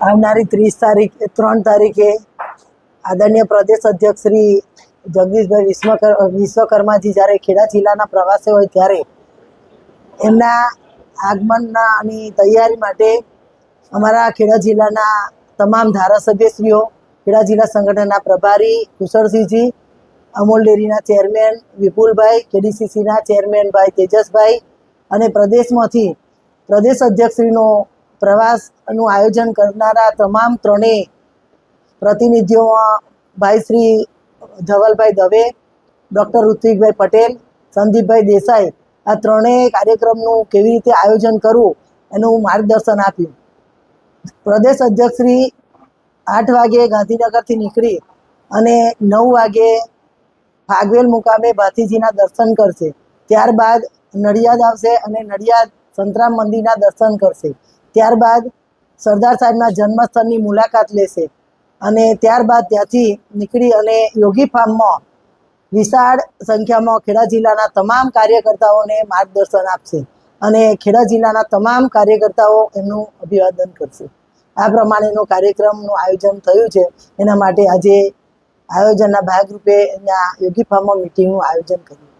આવનારી ત્રીસ તારીખ, ત્રણ તારીખે આદરણીય પ્રદેશ અધ્યક્ષ શ્રી જગદીશભાઈ વિશ્વકર, વિશ્વકર્માજી જ્યારે ખેડા જિલ્લાના પ્રવાસે હોય ત્યારે એમના આગમનની તૈયારી માટે અમારા ખેડા જિલ્લાના તમામ ધારાસભ્યશ્રીઓ, ખેડા જિલ્લા સંગઠનના પ્રભારી કુશળસિંહજી, અમૂલ ડેરીના ચેરમેન વિપુલભાઈ, કેડીસીસીના ચેરમેન ભાઈ તેજસભાઈ અને પ્રદેશમાંથી પ્રદેશ અધ્યક્ષશ્રીનો પ્રવાસનું આયોજન કરનારા તમામ ત્રણેય પ્રતિનિધિઓમાં ભાઈ શ્રી ધવલભાઈ દવે, ડૉક્ટર ઋત્વિકભાઈ પટેલ, સંદીપભાઈ દેસાઈ આ ત્રણેય કાર્યક્રમનું કેવી રીતે આયોજન કરવું એનું માર્ગદર્શન આપ્યું. પ્રદેશ અધ્યક્ષશ્રી આઠ વાગે ગાંધીનગરથી નીકળી અને નવ વાગે ફાગવેલ મુકામે ભાતીજીના દર્શન કરશે. ત્યારબાદ નડિયાદ આવશે અને નડિયાદ સંતરામ મંદિરના દર્શન કરશે. ત્યારબાદ સરદાર સાહેબના જન્મસ્થળની મુલાકાત લેશે અને ત્યારબાદ ત્યાંથી નીકળી અને યોગી ફાર્મમાં વિશાળ સંખ્યામાં ખેડા જિલ્લાના તમામ કાર્યકર્તાઓને માર્ગદર્શન આપશે અને ખેડા જિલ્લાના તમામ કાર્યકર્તાઓ એમનું અભિવાદન કરશે. આ પ્રમાણેનો કાર્યક્રમનું આયોજન થયું છે. એના માટે આજે આયોજનના ભાગરૂપે અહીંયા યોગી ફાર્મમાં મિટિંગનું આયોજન કર્યું.